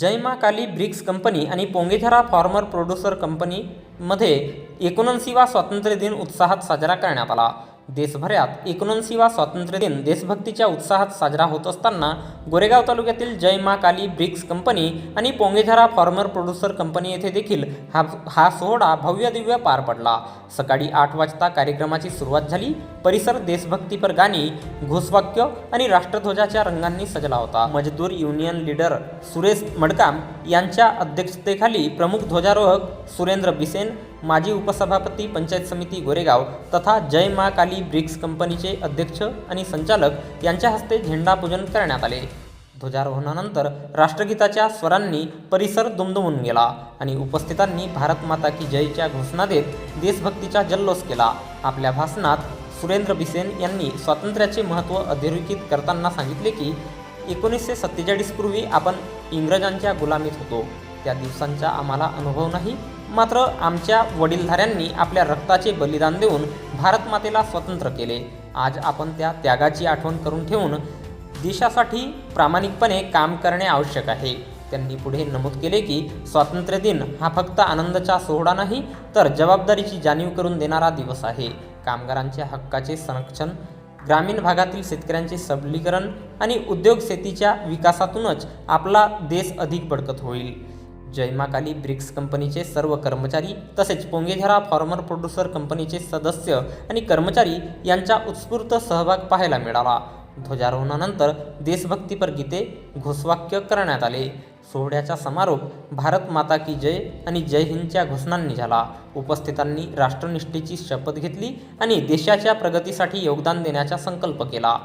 जयमाकाली काली BRICS company आणि Pongezara farmer producer कंपनीमध्ये एकोणऐंशीवा स्वातंत्र्य दिन उत्साहात साजरा करण्यात आला. देशभरात एकोणऐंशीवा स्वातंत्र्य दिन देशभक्तीच्या उत्साहात साजरा होत असताना गोरेगाव तालुक्यातील जय मा काली ब्रिक्स कंपनी आणि पोंगेझरा फॉर्मर प्रोड्युसर कंपनी येथे देखील हा हा सोहळा भव्यदिव्य पार पडला. सकाळी आठ वाजता कार्यक्रमाची सुरुवात झाली. परिसर देशभक्तीपर गाणी घोषवाक्य आणि राष्ट्रध्वजाच्या रंगांनी सजला होता. मजदूर युनियन लीडर सुरेश मडकाम यांच्या अध्यक्षतेखाली प्रमुख ध्वजारोहक सुरेंद्र बिसेन माजी उपसभापती पंचायत समिती गोरेगाव तथा जय मा काली ब्रिक्स कंपनीचे अध्यक्ष आणि संचालक यांच्या हस्ते झेंडापूजन करण्यात आले. ध्वजारोहणानंतर राष्ट्रगीताच्या स्वरांनी परिसर दुमदुमून गेला आणि उपस्थितांनी भारत माता की जयच्या घोषणा देत देशभक्तीचा जल्लोष केला. आपल्या भाषणात सुरेंद्र बिसेन यांनी स्वातंत्र्याचे महत्त्व अधोरेखित करताना सांगितले की एकोणीसशे सत्तेचाळीस पूर्वी आपण इंग्रजांच्या गुलामीत होतो. त्या दिवसांचा आम्हाला अनुभव नाही मात्र आमच्या वडीलधाऱ्यांनी आपल्या रक्ताचे बलिदान देऊन भारतमातेला स्वतंत्र केले. आज आपण त्या त्यागाची आठवण करून ठेवून देशासाठी प्रामाणिकपणे काम करणे आवश्यक आहे. त्यांनी पुढे नमूद केले की स्वातंत्र्य दिन हा फक्त आनंदाचा सोहळा नाही तर जबाबदारीची जाणीव करून देणारा दिवस आहे. कामगारांच्या हक्काचे संरक्षण ग्रामीण भागातील शेतकऱ्यांचे सबलीकरण आणि उद्योग शेतीच्या विकासातूनच आपला देश अधिक बडकत होईल. जयमाकाली ब्रिक्स कंपनीचे सर्व कर्मचारी तसेच पोंगेझरा फॉर्मर प्रोड्युसर कंपनीचे सदस्य आणि कर्मचारी यांचा उत्स्फूर्त सहभाग पाहायला मिळाला. ध्वजारोहणानंतर देशभक्तीपर गीते घोषवाक्य करण्यात आले. सोहळ्याचा समारोप भारत माता की जय आणि जय हिंदच्या घोषणांनी झाला. उपस्थितांनी राष्ट्रनिष्ठेची शपथ घेतली आणि देशाच्या प्रगतीसाठी योगदान देण्याचा संकल्प केला.